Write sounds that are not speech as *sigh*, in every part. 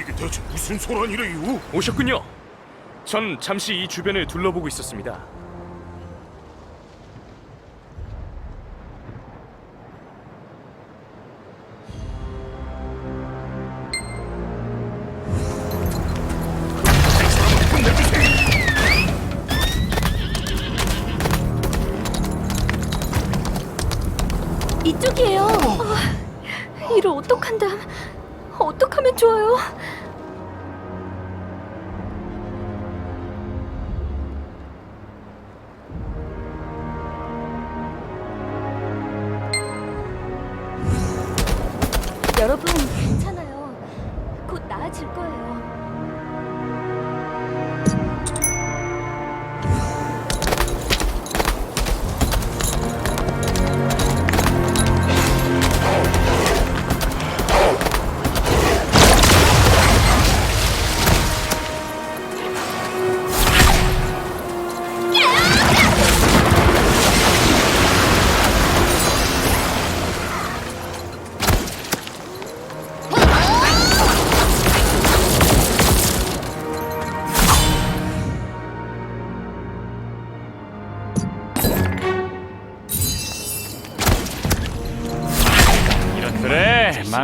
이게 대체 무슨 소란이래요? 오셨군요. 전 잠시 이 주변을 둘러보고 있었습니다. 어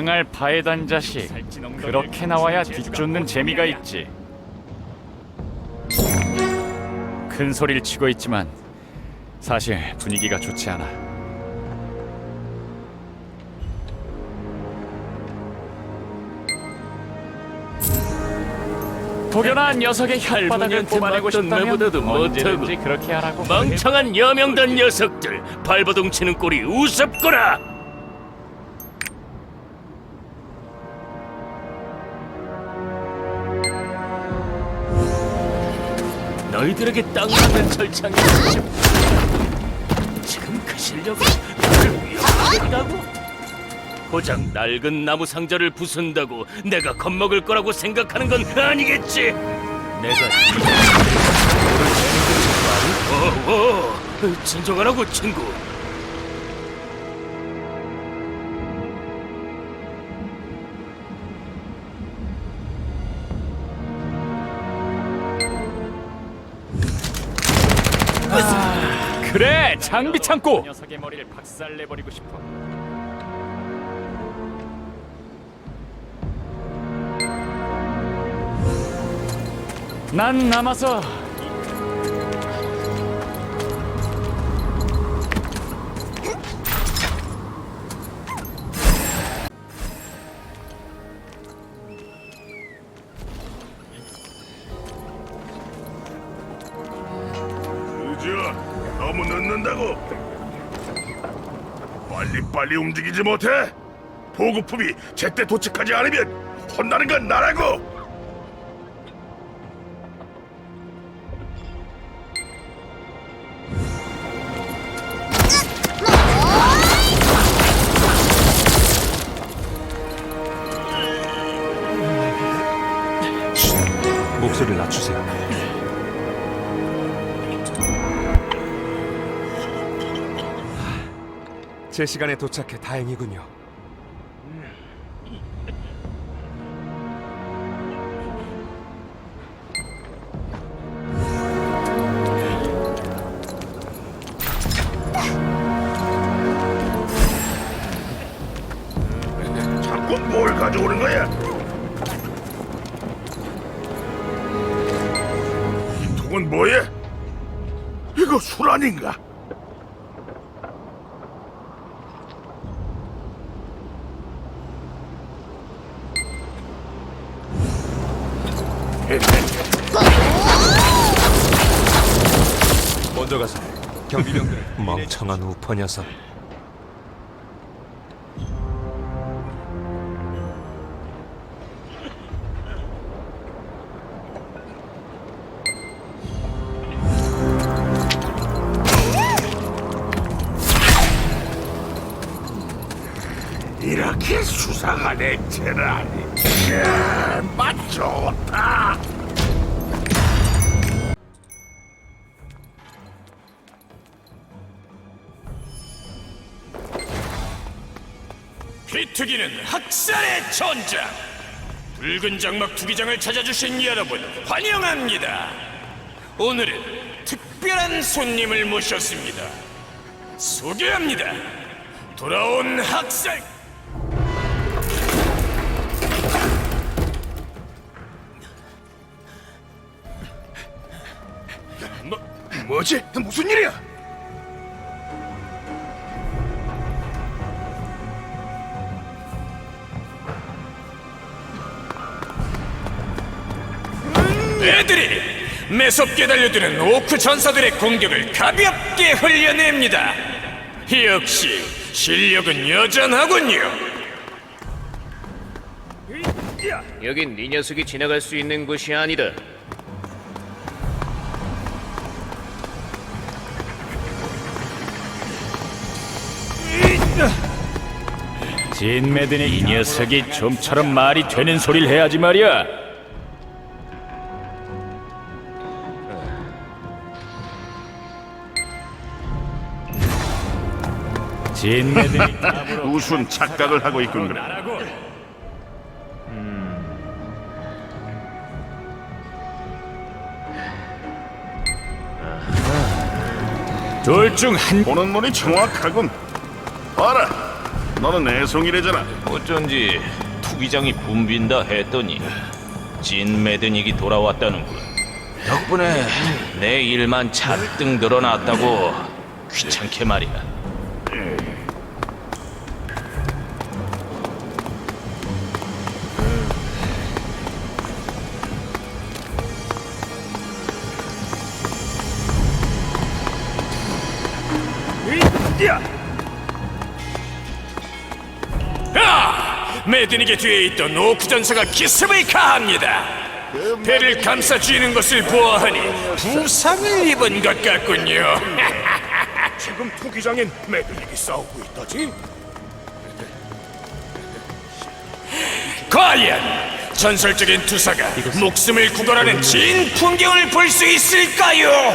망할 바에단 자식. 그렇게 나와야 뒤쫓는 재미가 있지. 큰 소리를 치고 있지만 사실 분위기가 좋지 않아. 도련한 녀석의 혓바닥을 뽑아내고 싶다면 내보다도 언제든지 그렇게 하라고 멍청한 여명단 녀석들 발버둥 치는 꼴이 우습거라 너희들에게 땅 맞는 철창이 있지 지금 그 실력으로 나를 위협하겠다고? 고작 낡은 나무 상자를 부순다고 내가 겁먹을 거라고 생각하는 건 아니겠지? 내가 어, 어, 진정하라고 친구. 그래 장비 창고. 녀석의 머리를 박살내버리고 싶어. 난 남아서 너무 늦는다고. 빨리 빨리 움직이지 못해. 보급품이 제때 도착하지 않으면 혼나는 건 나라고. 제 시간에 도착해 다행이군요. 이 통은 뭐야? 이거 술 아닌가? 먼저 가서 경비병들 *laughs* 멍청한 우퍼 녀석. 이렇게 수상한 액체라 비투기는 학살의 전장. 붉은 장막 투기장을 찾아주신 여러분 환영합니다. 오늘은 특별한 손님을 모셨습니다. 소개합니다. 돌아온 학살. 뭐 뭐지? 무슨 일이야? 매섭게 달려드는 오크 전사들의 공격을 가볍게 흘려냅니다. 역시 실력은 여전하군요. 여긴 네 녀석이 지나갈 수 있는 곳이 아니다. 진 매드니 이 녀석이 좀처럼 말이 되는 소리를 해야지 말이야. 진 매드니 우스운 착각을 하고 있군 그래. 나라고. 둘중한 보는 눈이 정확하군. 봐라, 너는 애송이래잖아. 어쩐지 투기장이 붐빈다 했더니 진 매드닉이 돌아왔다는군. 덕분에 내 일만 잔뜩 늘어났다고 귀찮게 말이야. 아! 매드닉의 뒤에 있던 오크 전사가 기습을 가합니다. 배를 감싸 쥐는 것을 보아하니 부상을 입은 것 같군요. *laughs* 지금 투기장엔 매드닉이 싸우고 있다지. 과연 전설적인 투사가 목숨을 구걸하는 진 풍경을 볼 수 있을까요?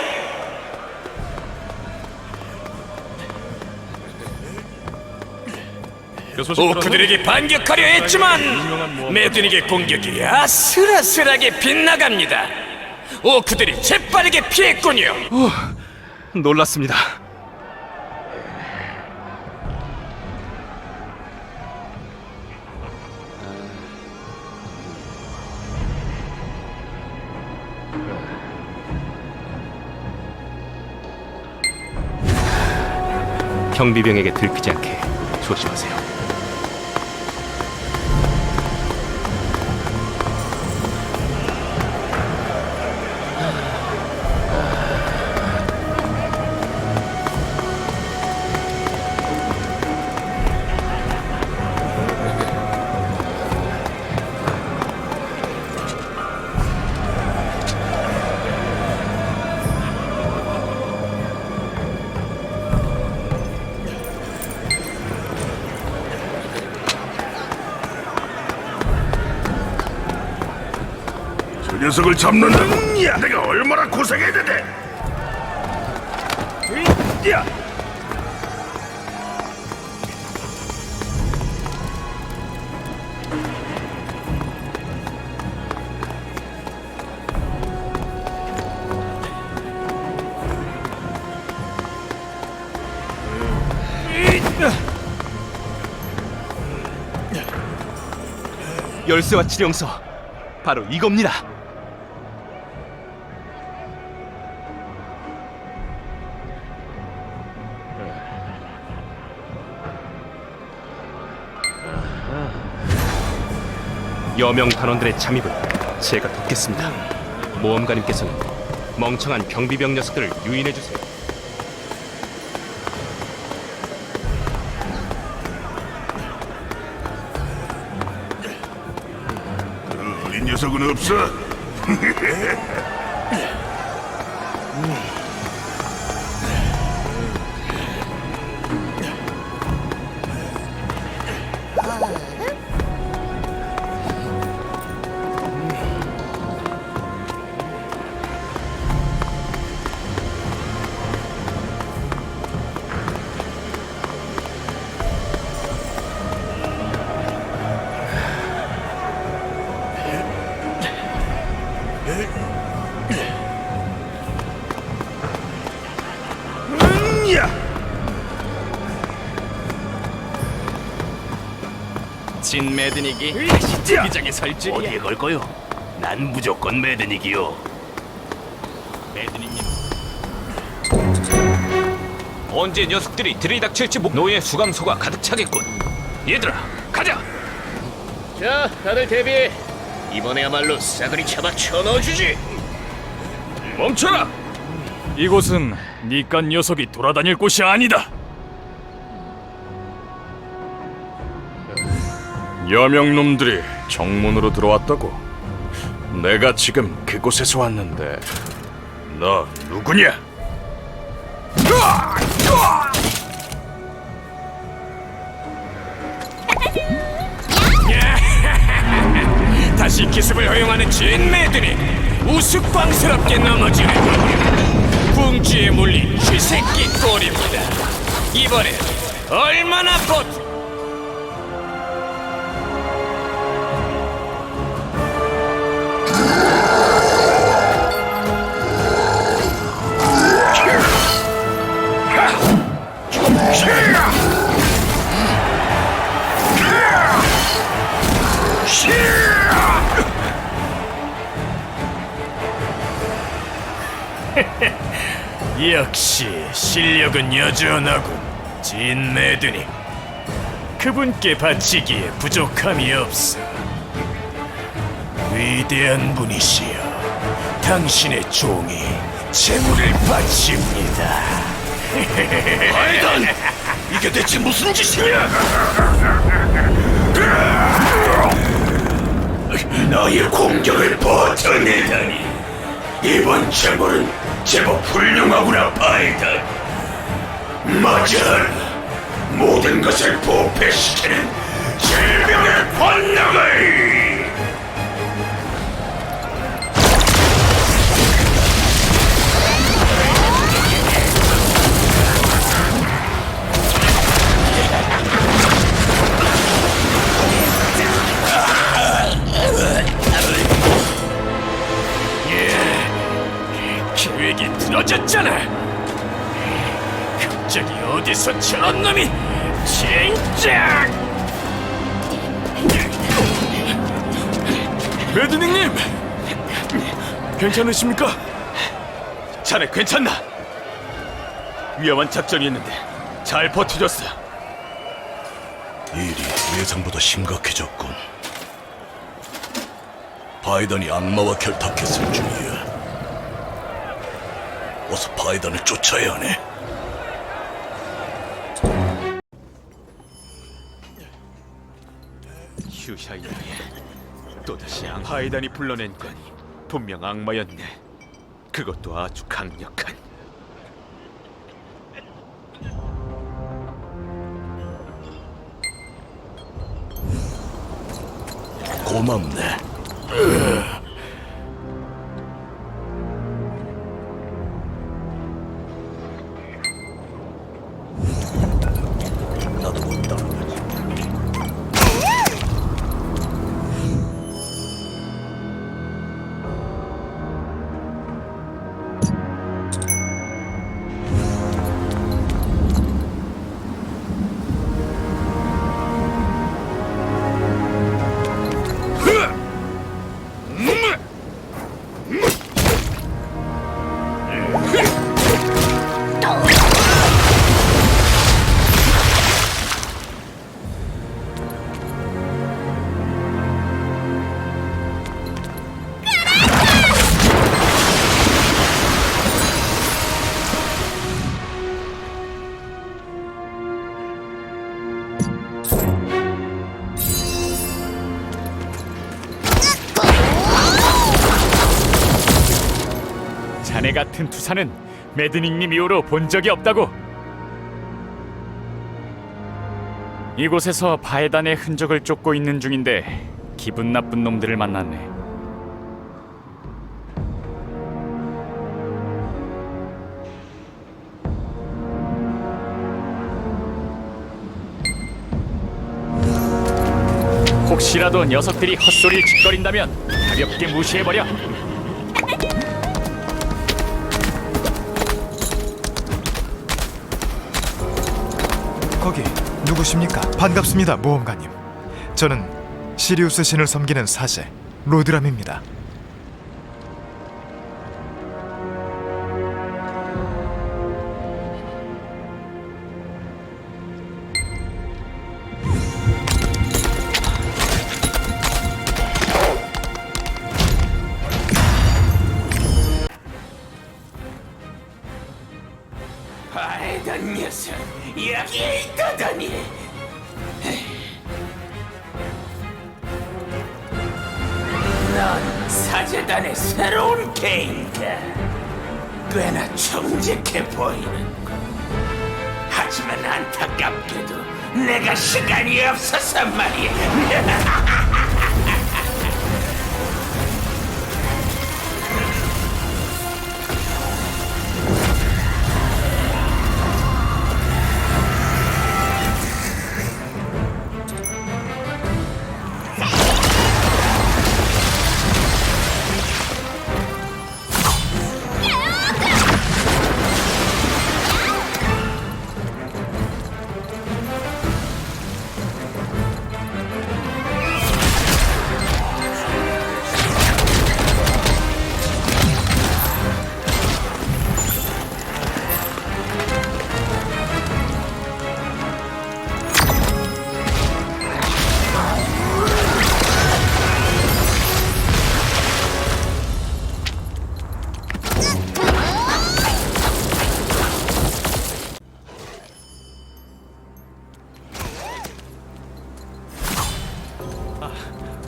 오크들에게 반격하려 했지만 매드닉의 공격이 아슬아슬하게 빗나갑니다. 오크들이 재빠르게 피했군요. 놀랐습니다. 경비병에게 들키지 않게 조심하세요. 녀석을 잡는다고? 야, 내가 얼마나 고생했는데. 야, 열쇠와 치령서 바로 이겁니다. 여명 단원들의 잠입을 제가 돕겠습니다. 모험가님께서는 멍청한 경비병 녀석들을 유인해 주세요. 녀석은 없어. *laughs* 매드닉이 투기장에 설지 어디에 걸 거요? 난 무조건 매드닉이요. 매드닉님 언제 녀석들이 들이닥칠지 모... 노예 수감소가 가득 차겠군. 얘들아, 가자. 자, 다들 대비해. 이번에야말로 싸그리 잡아 쳐넣어주지. 멈춰라! 이곳은 니깐 녀석이 돌아다닐 곳이 아니다. 여명놈들이 정문으로 들어왔다고. 내가 지금 그곳에서 왔는데 너 누구냐? *laughs* 다시 기습을 허용하는 진 매드니 우스꽝스럽게 넘어지는 궁지에 물린 쥐새끼 꼴입니다. 이번엔 얼마나 버티... 실력은 여전하군 진 매드니 그분께 바치기에 부족함이 없어 위대한 분이시여 당신의 종이 재물을 바칩니다 *laughs* 아이단! 이게 대체 무슨 짓이냐? 너의 공격을 버텨내다니 이번 재물은 제법 훌륭하구나 파이단 맞아 모든 것을 부패시키는 질병의 권능을! 계획이 틀어졌잖아 어디서 저런 놈이 진짜 매드닉님! 괜찮으십니까? 자네 괜찮나? 위험한 작전이었는데 잘 버텨줬어 일이 예상보다 심각해졌군. 바이든이 악마와 결탁했을 중이야. 어서 바이든을 쫓아야 하네. 휴샤이나에 또다시 앙하이단이 불러낸 건 분명 악마였네. 그것도 아주 강력한. 고맙네. 자네 같은 투사는 매드닉님 이후로 본 적이 없다고. 이곳에서 바에단의 흔적을 쫓고 있는 중인데 기분 나쁜 놈들을 만났네. 혹시라도 녀석들이 헛소리를 짓거린다면 가볍게 무시해버려. 거기 누구십니까? 반갑습니다, 모험가님. 저는 시리우스 신을 섬기는 사제 로드람입니다. 사제단의 새로운 개인가 꽤나 정직해 보이는 군 하지만 안타깝게도 내가 시간이 없어서 말이야 *laughs*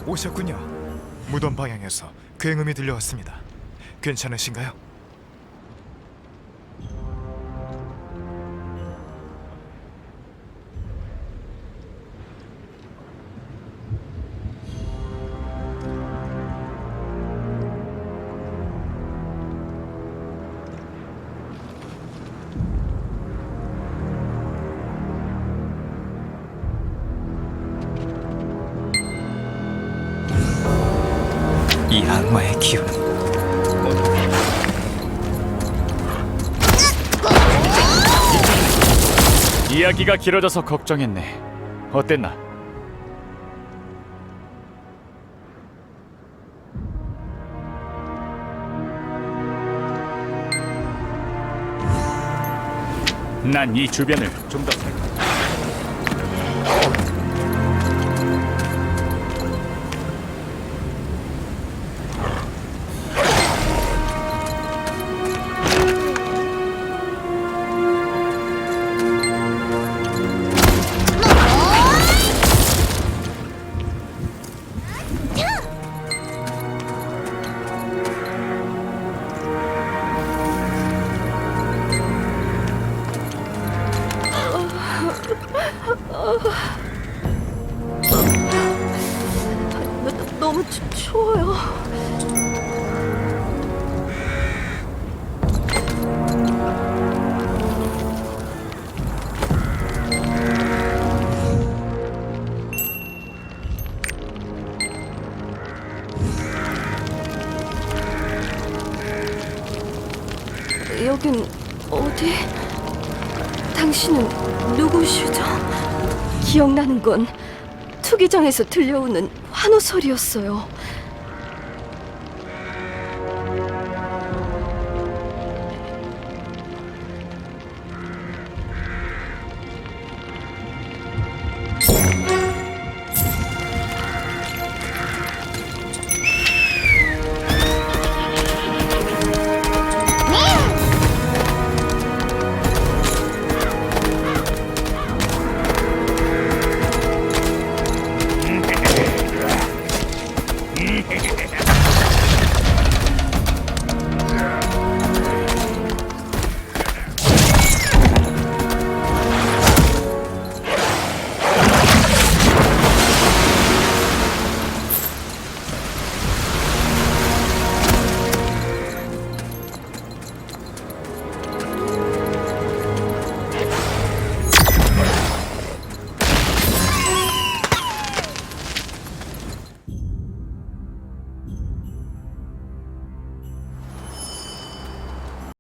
오셨군요. 무덤 방향에서 굉음이 들려왔습니다. 괜찮으신가요? 이야기가 길어져서 걱정했네. 어땠나? 난 이 주변을 좀 더 살. 너- 여긴 어디? 당신은 누구시죠? 기억나는 건 투기장에서 들려오는 환호 소리였어요.